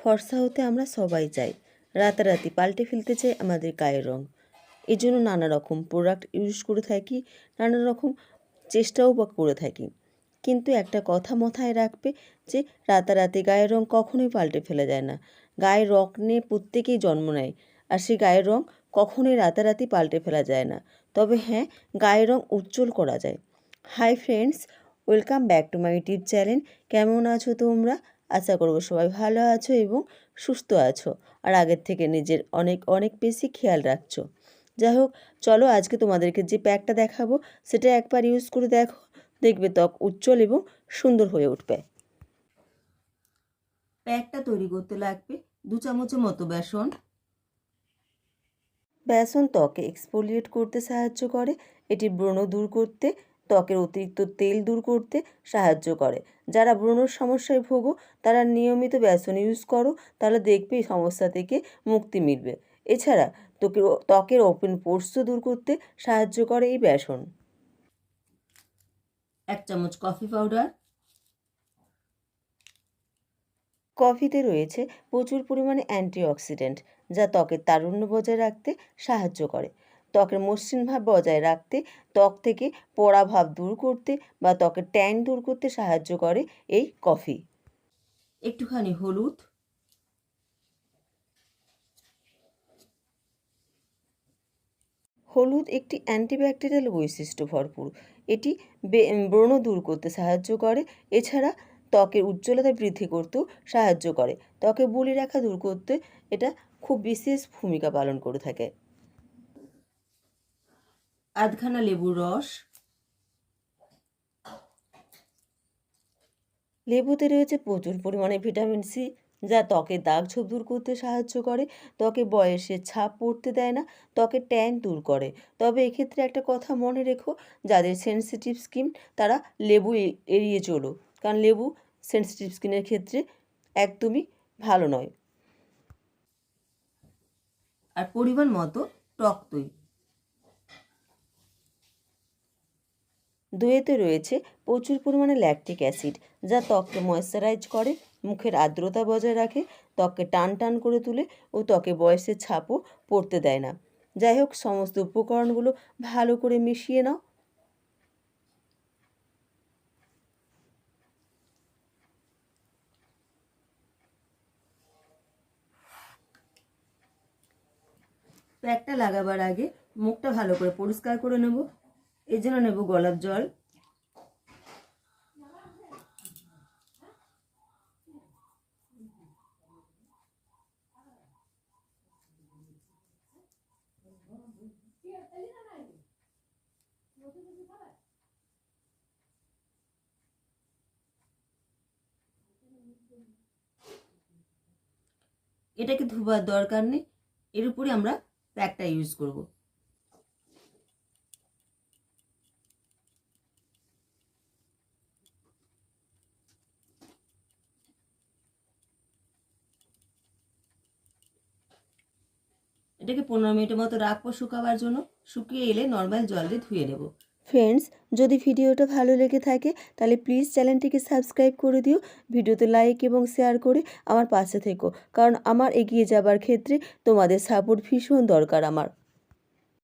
ফর্সা হতে আমরা সবাই চাই। রাতারাতি পাল্টে ফেলতে চাই আমাদের গায়ের রং। এই জন্য নানা রকম প্রোডাক্ট ইউজ করে থাকি, নানা রকম চেষ্টাও বা করে থাকি। কিন্তু একটা কথা মাথায় রাখবে যে, রাতারাতি গায়ের রং কখনোই পাল্টে ফেলা যায় না। গায়ের রং নিয়ে প্রত্যেকেই জন্ম নেয়, আর সেই গায়ের রং কখনোই রাতারাতি পাল্টে ফেলা যায় না। তবে হ্যাঁ গায়ের রং উজ্জ্বল করা যায়। Hi friends welcome back to my YouTube channel কেমন আছো তোমরা? আশা করব সবাই ভালো আছো এবং সুস্থ আছো। আর আগের থেকে নিজের অনেক অনেক বেশি খেয়াল রাখছো। যাই হোক চলো আজকে তোমাদেরকে যে প্যাকটা দেখাবো সেটা একবার ইউজ করে দেখো দেখবে ত্বক উজ্জ্বল এবং সুন্দর হয়ে উঠবে। প্যাকটা তৈরি করতে লাগবে দু চামচের মতো বেসন। বেসন ত্বকে এক্সপোলিয়েট করতে সাহায্য করে এটি ব্রণ দূর করতে ত্বকের অতিরিক্ত তেল দূর করতে সাহায্য করে। যারা ব্রণর সমস্যায় ভোগো তারা নিয়মিত বেসন ইউজ করো তাহলে দেখবে এই সমস্যা থেকে মুক্তি মিলবে। এছাড়া ত্বকের ত্বকের ওপেন পোর্সও দূর করতে সাহায্য করে এই বেসন। এক চামচ কফি পাউডার কফিতে রয়েছে প্রচুর পরিমাণে অ্যান্টিঅক্সিডেন্ট যা ত্বকের তারুণ্য বজায় রাখতে সাহায্য করে। ত্বকের মসৃণ ভাব বজায় রাখতে ত্বক থেকে পোড়া ভাব দূর করতে বা ত্বকের ট্যান দূর করতে সাহায্য করে এই কফি। একটুখানি হলুদ। হলুদ একটি অ্যান্টিব্যাকটেরিয়াল বৈশিষ্ট্য ভরপুর। এটি ব্রণ দূর করতে সাহায্য করে। এছাড়া ত্বকের উজ্জ্বলতা বৃদ্ধি করতেও সাহায্য করে। ত্বকে বলি রেখা দূর করতে এটা খুব বিশেষ ভূমিকা পালন করে থাকে। আধখানা লেবুর রস। লেবুতে রয়েছে প্রচুর পরিমাণে ভিটামিন সি যা ত্বকে দাগ ছোপ দূর করতে সাহায্য করে। ত্বকে বয়সের ছাপ পড়তে দেয় না ত্বকে ট্যান দূর করে। তবে এক্ষেত্রে একটা কথা মনে রেখো যাদের সেন্সিটিভ স্কিন তারা লেবু এড়িয়ে চলো। কারণ লেবু সেন্সিটিভ স্কিনের ক্ষেত্রে একদমই ভালো নয়। আর পরিমাণ মতো টক দই। দইয়েতে রয়েছে প্রচুর পরিমাণে ল্যাকটিক অ্যাসিড যা ত্বককে ময়েশ্চারাইজ করে, মুখের আর্দ্রতা বজায় রাখে, ত্বককে টান টান করে তুলে ও ত্বকে বয়সের ছাপও পড়তে দেয় না। যাই হোক সমস্ত উপকরণগুলো ভালো করে মিশিয়ে নাও। প্যাকটা লাগাবার আগে মুখটা ভালো করে পরিষ্কার করে নেব। এর জন্য নেব গোলাপ জল। এটাকে ধোবার দরকার নেই, এর উপরে আমরা প্যাকটা ইউজ করব। এটাকে পনেরো মিনিটের মতো রাখব শুকাবার জন্য। শুকিয়ে এলে নর্মাল জল দিয়ে ধুয়ে নেব। ফ্রেন্ডস যদি ভিডিওটা ভালো লেগে থাকে, তাহলে প্লিজ চ্যানেলটিকে সাবস্ক্রাইব করে দিও, ভিডিওতে লাইক এবং শেয়ার করে আমার পাশে থেকো। কারণ আমার এগিয়ে যাবার ক্ষেত্রে তোমাদের সাপোর্ট ভীষণ দরকার আমার।